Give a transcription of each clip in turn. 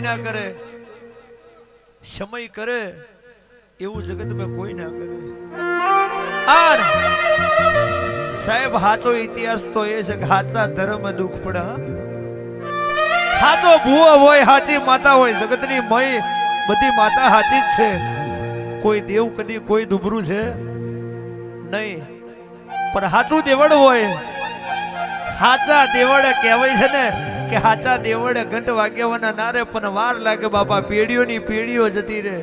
ના કરે? સમય કરે એવું જગતમાં કોઈ ના કરે. આર! સાહેબ, હાચો ઇતિહાસ તો એ છે કે હાચા ધર્મ દુઃખ પડા? હાચો ભૂવો હોય, હાચી માતા હોય, જગતની મય બધી માતા હાચી જ છે. કોઈ દેવ કદી કોઈ દુબરું છે? નહીં. પણ હાચું દેવડ હોય. હાચા દેવડ કહેવાય છે ને કે હાચા દેવડે ઘંટ વાગ્યાવાના ના રે પણ વાર લાગે બાપા, પેઢીઓની પેઢીઓ જતી રે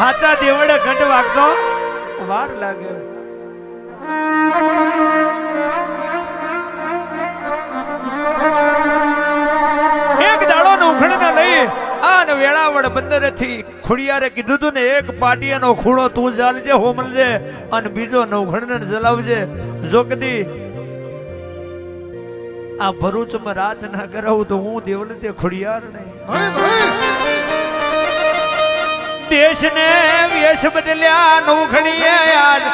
હાચા દેવડે ઘંટ વાગતો વાર લાગે. એક દાડો નોખણને લઈ આન વેળાવળ બંદરેથી ખુડિયારે કીધું તું ને, એક પાટિયાનો ખૂણો તું ચાલજે હોમલજે અને બીજો નવઘણને જલાવજે. જો કદી આ ભરૂચમાં રાજ ના કરાવું તો હું દેવલ તે ખુડિયાર નહીં. દેશને વેશ બદલ્યા નવઘણીએ આજ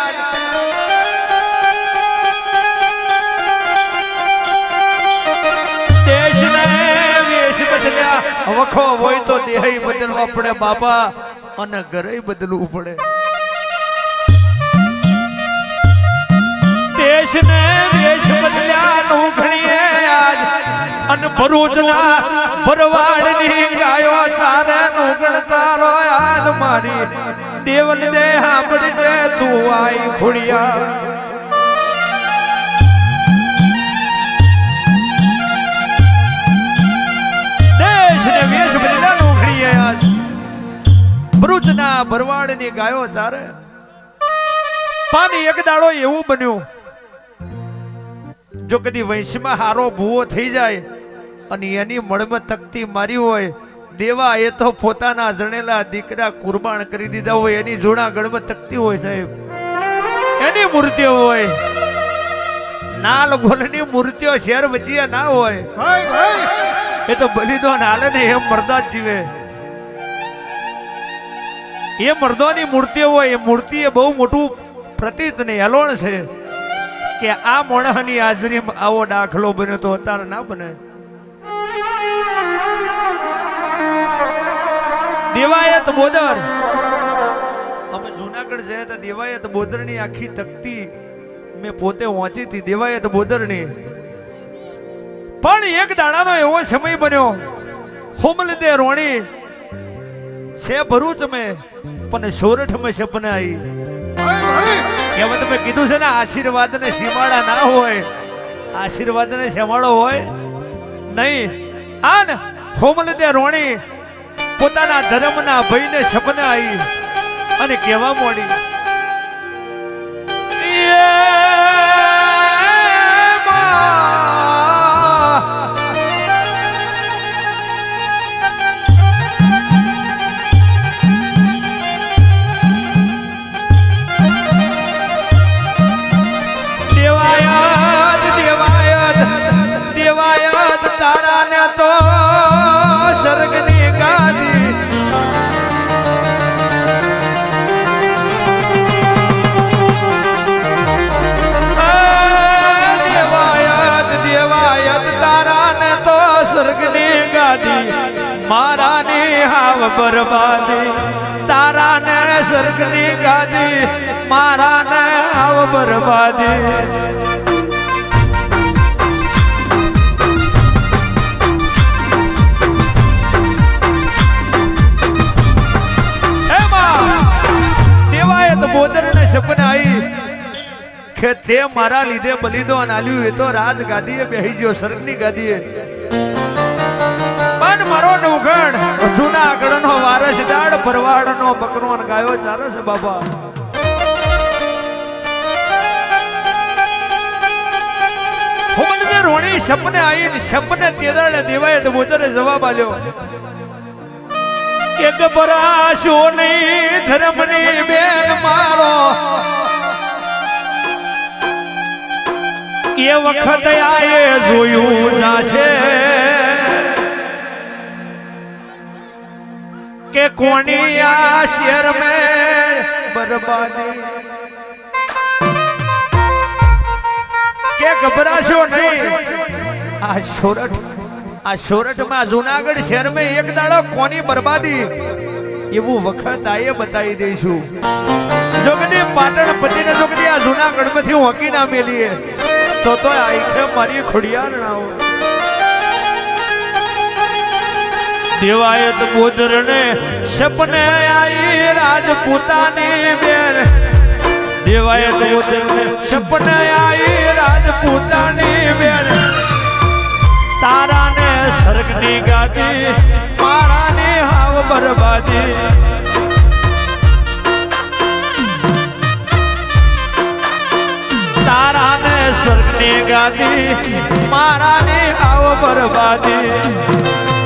દેશને વેશ બદલ્યા વખો હોય તો દેહ બદલવા પડે બાપા, અને ઘરે બદલવું પડે. દેશને વેશ બદલ્યા નોખણીએ આજ. અન ભરૂચના ભરવાડની ગાયો ચારે નોગણ તારો આજ મારી. દેવલ દે સાંભળજે તું આઈ ખોડિયા. ભરૂચના ભરવાડની ગાયો ચારે. પાણી એક દાડો એવું બન્યું. જો કદી વંશમાં હારો ભૂવો થઈ જાય અને એની મળમાં તકતી મારી હોય, દેવા એ તો પોતાના જણેલા દીકરા કુરબાન કરી દીધા હોય, એની જોડા ગળમાં તકતી હોય સાહેબ. એની મૂર્તિઓ હોય. નાલ ગોલની મૂર્તિઓ શેર વચ્ચે ના હોય. એ તો બલિદો નાલે ને, એમ મરદા જીવે. એ મરદોની મૂર્તિઓ હોય, એ મૂર્તિ એ બહુ મોટું પ્રતીત ને હલોણ છે. કે આ મોણાની હાજરીમાં આવો દાખલો બન્યો તો અત્યારે ના બને. દેવાયત બોદર. અમે જુનાગઢ જયા હતા, દેવાયત બોદરની આખી તકતી મેં પોતે વાંચી હતી, દેવાયત બોદરની. પણ એક દાડાનો એવો સમય બન્યો. હોમલદે રોણી. છે ભરૂચ મેં, પણ સોરઠ મેં સપને આવી એમાં તમે કીધું છે ને આશીર્વાદ ને સીમાડા ના હોય. આશીર્વાદ ને શેમાડો હોય. નહીં. આ ને હોમલ ત્યાં રોણી પોતાના ધર્મના ભયને સપને આવી અને કહેવા મોડી. સ્વર્ગની ગાદી. દેવાયત દેવાયત તારાને તો સ્વર્ગની ગાદી. મારાની હાવ બરબાદી. તારાને સ્વર્ગની ગાદી. મારાને હાવ બરબાદી. દેવાયત બોદરને સપને આવી કે તે મારા લીધે બલિદાન આલ્યું. એ તો રાજ ગાદીએ બેહી ગયો, સ્વર્ગની ગાદીએ. પણ મારો નવગણ જૂના આગળનો વારસદાર ભરવાડનો બકરો ગાયો ચારે છે બાબા. રોણી સપને આવી સપને તેદાડે દેવાય તો બોતરે જવાબ આલ્યો. કે ગભરાશો નહીં ધર્મની બેન મારો. એ વખત આયે જોયું જાશે કે કોની આ શેર મેં બરબાદી. કે ગભરાશો નહીં. આ સોરઠ આ સોરઠમાં જુનાગઢ શહેરમાં એક દાડો કોની બરબાદી? એવું વખત આયે બતાવી દઈશું. જો કદી પાટણ પતિને જો કદી આ જુનાગઢમાંથી હોકી ના મેલીએ. તો તો આઈખે મારી ખોડિયાર ના દેવાયત બોદરને સપને આઈ રાજપૂતાની બેન દેવાયત બોદરને સપને આઈ રાજપૂતાની બેન તારાને સ્વર્ગની ગાદી મારાની હાવ બરબાદી. તારાને સ્વર્ગની ગાદી મારાની હાવ બરબાદી.